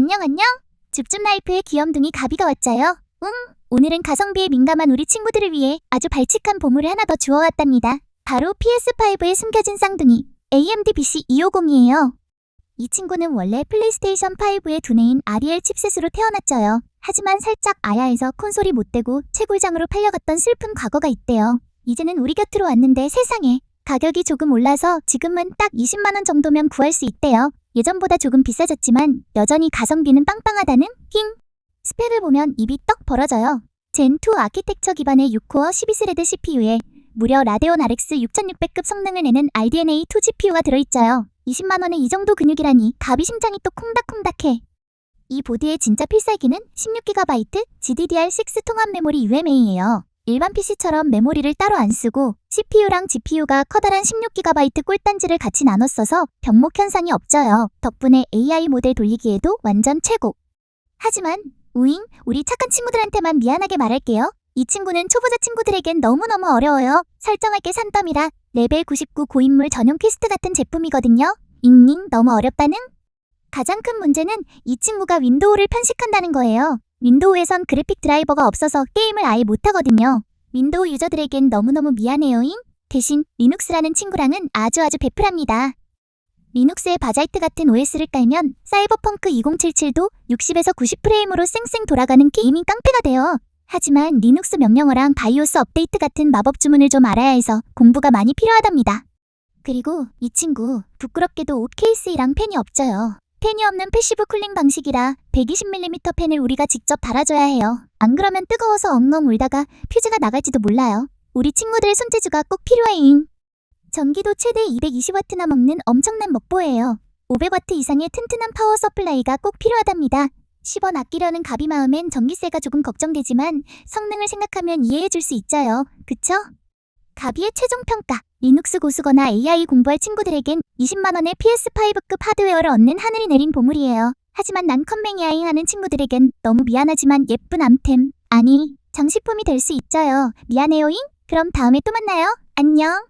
안녕 안녕. 줍줍 라이프의 귀염둥이 가비가 왔자요. 응. 오늘은 가성비에 민감한 우리 친구들을 위해 아주 발칙한 보물을 하나 더 주워왔답니다. 바로 PS5에 숨겨진 쌍둥이 AMD BC 250이에요. 이 친구는 원래 플레이스테이션 5의 두뇌인 REL 칩셋으로 태어났죠요. 하지만 살짝 아야해서 콘솔이 못되고 채굴장으로 팔려갔던 슬픈 과거가 있대요. 이제는 우리 곁으로 왔는데 세상에 가격이 조금 올라서 지금은 딱 20만원 정도면 구할 수 있대요. 예전보다 조금 비싸졌지만 여전히 가성비는 빵빵하다는 힝. 스펙을 보면 입이 떡 벌어져요. 젠2 아키텍처 기반의 6코어 12스레드 CPU에 무려 라데온 RX 6600급 성능을 내는 RDNA2 GPU가 들어있죠요. 20만원에 이 정도 근육이라니 가비 심장이 또 콩닥콩닥해. 이 보드의 진짜 필살기는 16GB GDDR6 통합 메모리 UMA예요. 일반 PC처럼 메모리를 따로 안 쓰고 CPU랑 GPU가 커다란 16GB 꿀단지를 같이 나눠 써서 병목 현상이 없져요. 덕분에 AI 모델 돌리기에도 완전 최고. 하지만 우잉, 우리 착한 친구들한테만 미안하게 말할게요. 이 친구는 초보자 친구들에겐 너무너무 어려워요. 설정할 게 산더미라 레벨 99 고인물 전용 퀘스트 같은 제품이거든요. 잉잉 너무 어렵다는? 가장 큰 문제는 이 친구가 윈도우를 편식한다는 거예요. 윈도우에선 그래픽 드라이버가 없어서 게임을 아예 못하거든요. 윈도우 유저들에겐 너무너무 미안해요잉. 대신 리눅스라는 친구랑은 아주 아주 베풀합니다. 리눅스에 바자이트 같은 OS를 깔면 사이버펑크 2077도 60에서 90프레임으로 쌩쌩 돌아가는 게이밍 깡패가 돼요. 하지만 리눅스 명령어랑 바이오스 업데이트 같은 마법 주문을 좀 알아야 해서 공부가 많이 필요하답니다. 그리고 이 친구 부끄럽게도 옷 케이스랑 펜이 없져요. 펜이 없는 패시브 쿨링 방식이라 120mm 펜을 우리가 직접 달아줘야 해요. 안 그러면 뜨거워서 엉엉 울다가 퓨즈가 나갈지도 몰라요. 우리 친구들의 손재주가 꼭 필요해잉. 전기도 최대 220W나 먹는 엄청난 먹보예요. 500W 이상의 튼튼한 파워 서플라이가 꼭 필요하답니다. 10원 아끼려는 가비 마음엔 전기세가 조금 걱정되지만 성능을 생각하면 이해해줄 수 있죠요. 그쵸? 가비의 최종 평가. 리눅스 고수거나 AI 공부할 친구들에겐 20만원의 PS5급 하드웨어를 얻는 하늘이 내린 보물이에요. 하지만 난 컴맹이아잉 하는 친구들에겐 너무 미안하지만 예쁜 암템, 아니, 장식품이 될 수 있죠요. 미안해요잉? 그럼 다음에 또 만나요. 안녕.